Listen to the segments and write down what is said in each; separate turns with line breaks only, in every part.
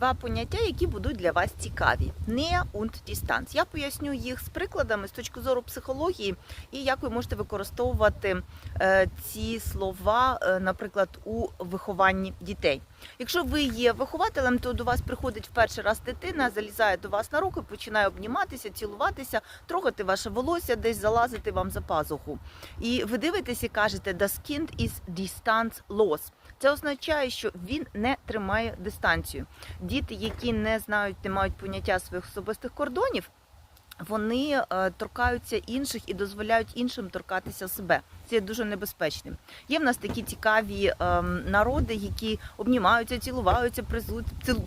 два поняття, які будуть для вас цікаві: Nähe und Distanz. Я поясню їх з прикладами з точки зору психології і як ви можете використовувати е, ці слова, е, наприклад, у вихованні дітей. Якщо ви є вихователем, то до вас приходить в перший раз дитина, залізає до вас на руки, починає обніматися, цілуватися, трогати ваше волосся, десь залазити вам за пазуху. І ви дивитесь і кажете, das Kind is distanzlos. Це означає, що він не тримає дистанцію. Діти, які не знають, не мають поняття своїх особистих кордонів, вони е, торкаються інших і дозволяють іншим торкатися себе. Це є дуже небезпечним. Є в нас такі цікаві ем, народи, які обнімаються, цілуваються,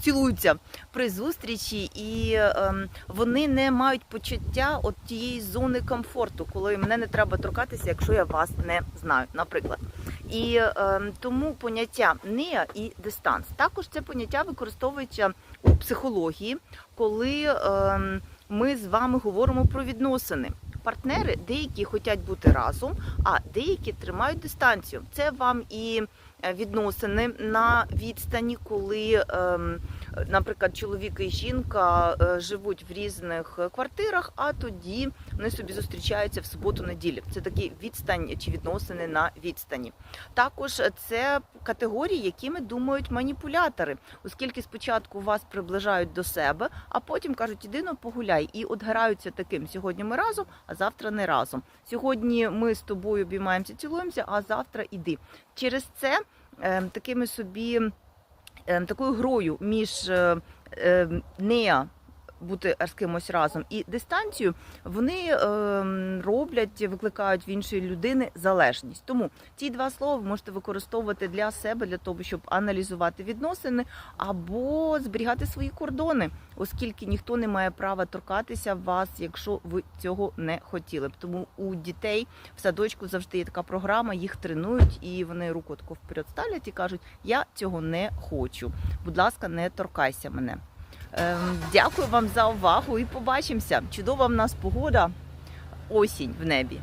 цілуються при зустрічі, і ем, вони не мають почуття от тієї зони комфорту, коли мене не треба торкатися, якщо я вас не знаю, наприклад. І е, тому поняття неа і дистанс. Також це поняття використовується у психології, коли е, ми з вами говоримо про відносини. Партнери деякі хочуть бути разом, а деякі тримають дистанцію. Це вам і е, відносини на відстані, коли, ем, наприклад, чоловік і жінка е, живуть в різних е, квартирах, а тоді вони собі зустрічаються в суботу-неділю. Це такі відстань чи відносини на відстані. Також це категорії, якими думають маніпулятори, оскільки спочатку вас приближають до себе, а потім кажуть, іди погуляй, і от граються таким. Сьогодні ми разом, а завтра не разом. Сьогодні ми з тобою обіймаємося, цілуємося, а завтра іди. Через це е, такими собі такою грою між не е, неа бути з кимось разом і дистанцією, вони е, роблять, викликають в іншої людини залежність. Тому ці два слова ви можете використовувати для себе, для того, щоб аналізувати відносини або зберігати свої кордони, оскільки ніхто не має права торкатися вас, якщо ви цього не хотіли. б. Тому у дітей в садочку завжди є така програма, їх тренують, і вони руку таку вперед ставлять і кажуть: Я цього не хочу. Будь ласка, не торкайся мене. Ем, Дякую вам за увагу і побачимося. Чудова в нас погода, осінь в небі.